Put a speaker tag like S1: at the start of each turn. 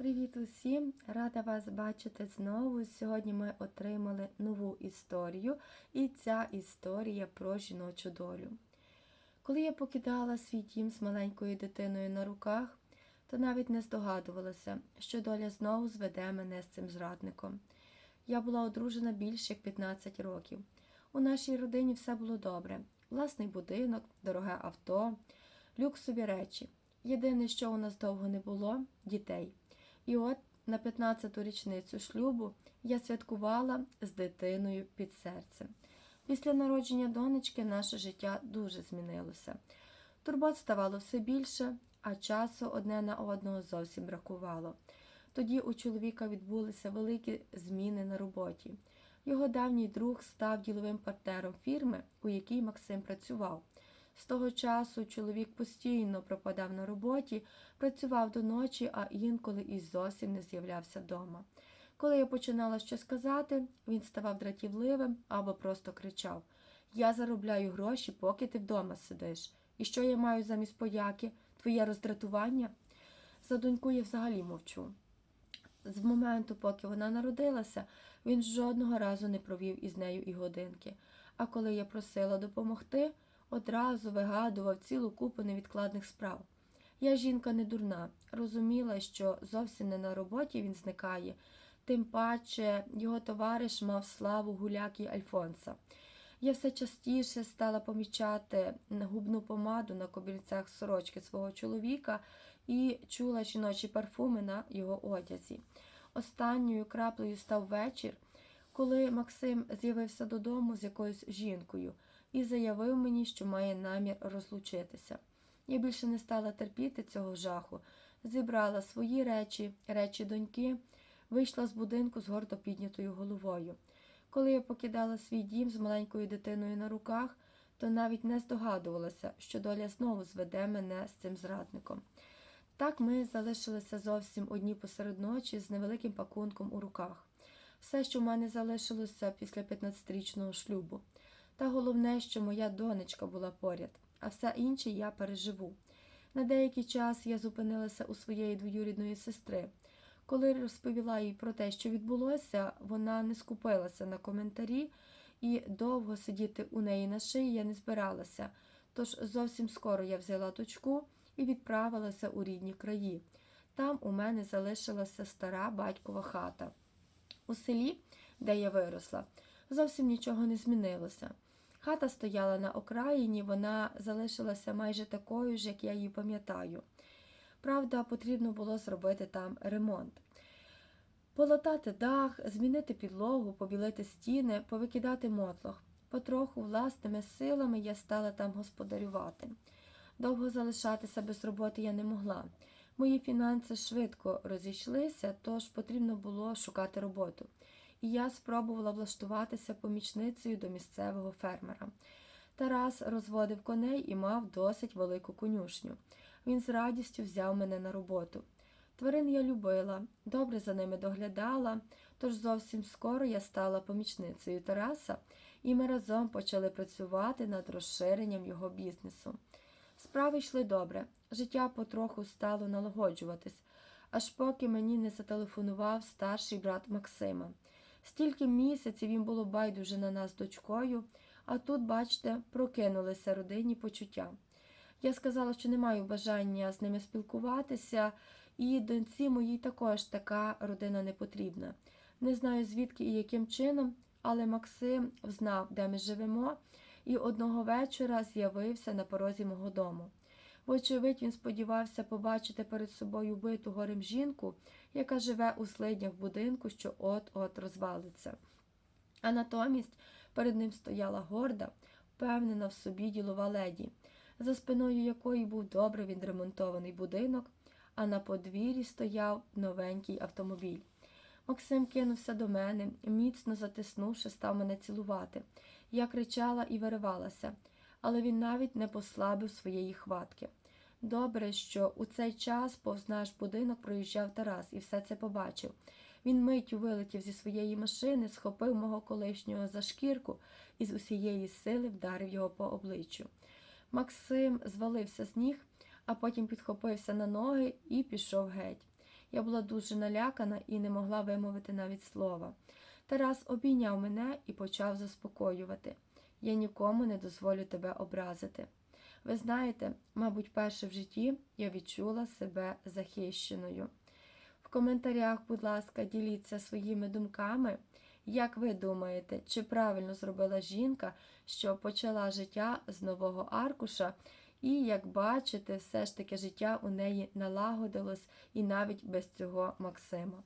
S1: Привіт усім! Рада вас бачити знову. Сьогодні ми отримали нову історію, і ця історія про жіночу долю. Коли я покидала свій дім з маленькою дитиною на руках, то навіть не здогадувалася, що доля знову зведе мене з цим зрадником. Я була одружена більше як 15 років. У нашій родині все було добре: власний будинок, дороге авто, люксові речі. Єдине, що у нас довго не було дітей. І от на 15-ту річницю шлюбу я святкувала з дитиною під серцем. Після народження донечки наше життя дуже змінилося. Турбот ставало все більше, а часу одне на одного зовсім бракувало. Тоді у чоловіка відбулися великі зміни на роботі. Його давній друг став діловим партнером фірми, у якій Максим працював. З того часу чоловік постійно пропадав на роботі, працював до ночі, а інколи і зовсім не з'являвся вдома. Коли я починала щось казати, він ставав дратівливим або просто кричав: Я заробляю гроші, поки ти вдома сидиш. І що я маю замість подяки? Твоє роздратування? За доньку я взагалі мовчу. З моменту, поки вона народилася, він жодного разу не провів із нею і годинки. А коли я просила допомогти, одразу вигадував цілу купу невідкладних справ. Я жінка не дурна, розуміла, що зовсім не на роботі він зникає, тим паче його товариш мав славу гуляки Альфонса. Я все частіше стала помічати губну помаду на кобільцях сорочки свого чоловіка і чула жіночі парфуми на його одязі. Останньою краплею став вечір, коли Максим з'явився додому з якоюсь жінкою і заявив мені, що має намір розлучитися. Я більше не стала терпіти цього жаху, зібрала свої речі, речі доньки, вийшла з будинку з гордо піднятою головою. Коли я покидала свій дім з маленькою дитиною на руках, то навіть не здогадувалася, що доля знову зведе мене з цим зрадником. Так ми залишилися зовсім одні посеред ночі з невеликим пакунком у руках. Все, що в мене залишилося після 15-річного шлюбу. Та головне, що моя донечка була поряд, а все інше я переживу. На деякий час я зупинилася у своєї двоюрідної сестри. Коли розповіла їй про те, що відбулося, вона не скупилася на коментарі, і довго сидіти у неї на шиї я не збиралася. Тож зовсім скоро я взяла дочку і відправилася у рідні краї. Там у мене залишилася стара батькова хата. У селі, де я виросла, зовсім нічого не змінилося. Хата стояла на окраїні, вона залишилася майже такою ж, як я її пам'ятаю. Правда, потрібно було зробити там ремонт. Полотати дах, змінити підлогу, побілити стіни, повикидати мотлох. Потроху власними силами я стала там господарювати. Довго залишатися без роботи я не могла. Мої фінанси швидко розійшлися, тож потрібно було шукати роботу. І я спробувала влаштуватися помічницею до місцевого фермера. Тарас розводив коней і мав досить велику конюшню. Він з радістю взяв мене на роботу. Тварин я любила, добре за ними доглядала, тож зовсім скоро я стала помічницею Тараса, і ми разом почали працювати над розширенням його бізнесу. Справи йшли добре, життя потроху стало налагоджуватись, аж поки мені не зателефонував старший брат Максима. Стільки місяців він було байдуже на нас дочкою, а тут, бачите, прокинулися родинні почуття. Я сказала, що не маю бажання з ними спілкуватися, і доньці моїй також така родина не потрібна. Не знаю, звідки і яким чином, але Максим знав, де ми живемо, і одного вечора з'явився на порозі мого дому. Вочевидь, він сподівався побачити перед собою биту горем жінку, яка живе у слиднях будинку, що от-от розвалиться. А натомість перед ним стояла горда, впевнена в собі ділова леді, за спиною якої був добре відремонтований будинок, а на подвір'ї стояв новенький автомобіль. Максим кинувся до мене, міцно затиснувши, став мене цілувати. Я кричала і виривалася, але він навіть не послабив своєї хватки. Добре, що у цей час повз наш будинок проїжджав Тарас і все це побачив. Він миттю вилетів зі своєї машини, схопив мого колишнього за шкірку і з усієї сили вдарив його по обличчю. Максим звалився з ніг, а потім підхопився на ноги і пішов геть. Я була дуже налякана і не могла вимовити навіть слова. Тарас обійняв мене і почав заспокоювати. Я нікому не дозволю тебе образити. Ви знаєте, мабуть, перше в житті я відчула себе захищеною. В коментарях, будь ласка, діліться своїми думками. Як ви думаєте, чи правильно зробила жінка, що почала життя з нового аркуша, і, як бачите, все ж таки життя у неї налагодилось і навіть без цього Максима?